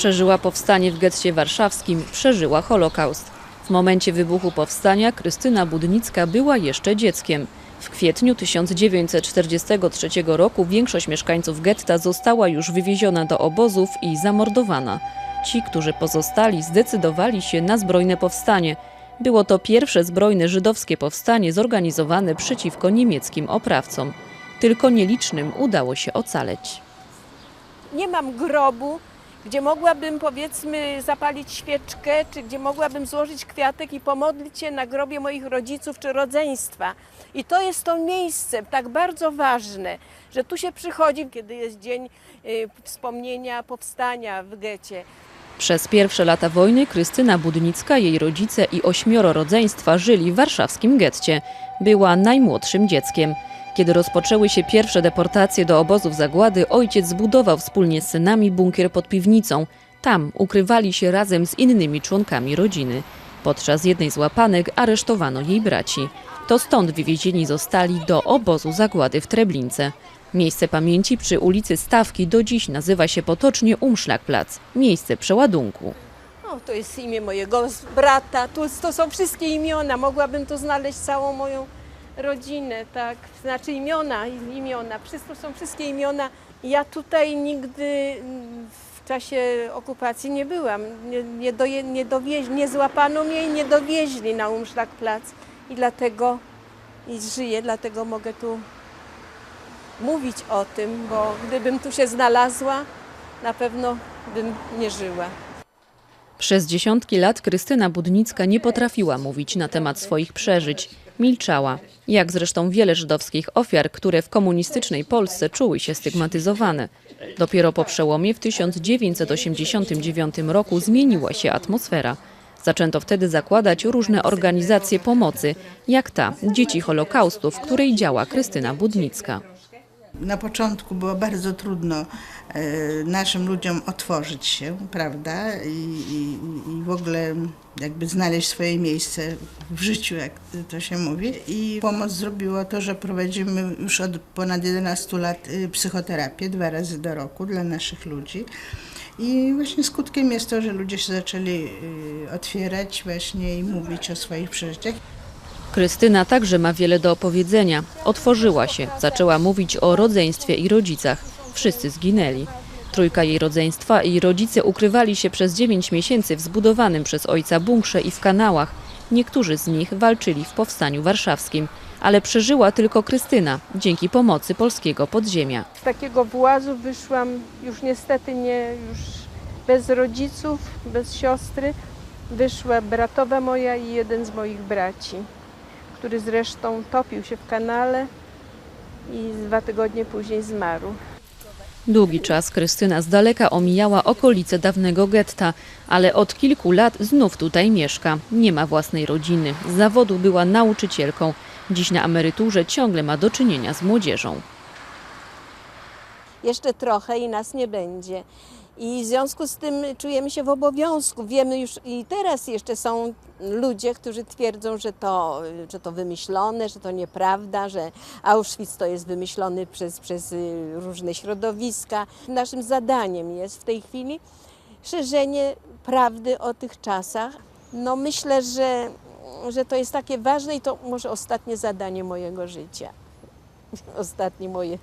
Przeżyła powstanie w getcie warszawskim, przeżyła Holokaust. W momencie wybuchu powstania Krystyna Budnicka była jeszcze dzieckiem. W kwietniu 1943 roku większość mieszkańców getta została już wywieziona do obozów i zamordowana. Ci, którzy pozostali, zdecydowali się na zbrojne powstanie. Było to pierwsze zbrojne żydowskie powstanie zorganizowane przeciwko niemieckim oprawcom. Tylko nielicznym udało się ocaleć. nie mam grobu, gdzie mogłabym powiedzmy zapalić świeczkę, czy gdzie mogłabym złożyć kwiatek i pomodlić się na grobie moich rodziców czy rodzeństwa. I to jest to miejsce tak bardzo ważne, że tu się przychodzi, kiedy jest dzień y, wspomnienia powstania w getcie. Przez pierwsze lata wojny Krystyna Budnicka, jej rodzice i ośmioro rodzeństwa żyli w warszawskim getcie. Była najmłodszym dzieckiem. Kiedy rozpoczęły się pierwsze deportacje do obozów zagłady, ojciec zbudował wspólnie z synami bunkier pod piwnicą. Tam ukrywali się razem z innymi członkami rodziny. Podczas jednej z łapanek aresztowano jej braci. To stąd wywiezieni zostali do obozu zagłady w Treblince. Miejsce pamięci przy ulicy Stawki do dziś nazywa się potocznie Umszlakplatz, miejsce przeładunku. O, to jest imię mojego brata, tu, to są wszystkie imiona, mogłabym tu znaleźć całą moją rodzinę, tak, znaczy imiona, imiona, wszystko są wszystkie imiona. Ja tutaj nigdy w czasie okupacji nie byłam, nie, nie, doje, nie, dowieź, nie złapano mnie i nie dowieźli na Umszlakplatz i dlatego i żyję, dlatego mogę tu mówić o tym, bo gdybym tu się znalazła, na pewno bym nie żyła. Przez dziesiątki lat Krystyna Budnicka nie potrafiła mówić na temat swoich przeżyć. Milczała, jak zresztą wiele żydowskich ofiar, które w komunistycznej Polsce czuły się stygmatyzowane. Dopiero po przełomie w 1989 roku zmieniła się atmosfera. Zaczęto wtedy zakładać różne organizacje pomocy, jak ta Dzieci Holokaustu, w której działa Krystyna Budnicka. Na początku było bardzo trudno e, naszym ludziom otworzyć się, prawda? I, i, I w ogóle jakby znaleźć swoje miejsce w życiu, jak to się mówi. I pomoc zrobiło to, że prowadzimy już od ponad 11 lat y, psychoterapię dwa razy do roku dla naszych ludzi. I właśnie skutkiem jest to, że ludzie się zaczęli y, otwierać właśnie i mówić o swoich przeżyciach. Krystyna także ma wiele do opowiedzenia. Otworzyła się, zaczęła mówić o rodzeństwie i rodzicach. Wszyscy zginęli. Trójka jej rodzeństwa i rodzice ukrywali się przez 9 miesięcy w zbudowanym przez ojca bunkrze i w kanałach. Niektórzy z nich walczyli w powstaniu warszawskim, ale przeżyła tylko Krystyna dzięki pomocy polskiego podziemia. Z takiego włazu wyszłam już niestety nie już bez rodziców, bez siostry. Wyszła bratowa moja i jeden z moich braci, który zresztą topił się w kanale i dwa tygodnie później zmarł. Długi czas Krystyna z daleka omijała okolice dawnego getta, ale od kilku lat znów tutaj mieszka. Nie ma własnej rodziny. Z zawodu była nauczycielką. Dziś na emeryturze ciągle ma do czynienia z młodzieżą. Jeszcze trochę i nas nie będzie. I w związku z tym czujemy się w obowiązku. Wiemy już i teraz jeszcze są ludzie, którzy twierdzą, że to, że to wymyślone, że to nieprawda, że Auschwitz to jest wymyślony przez, przez y, różne środowiska. Naszym zadaniem jest w tej chwili szerzenie prawdy o tych czasach. No myślę, że, że to jest takie ważne i to może ostatnie zadanie mojego życia. Ostatnie moje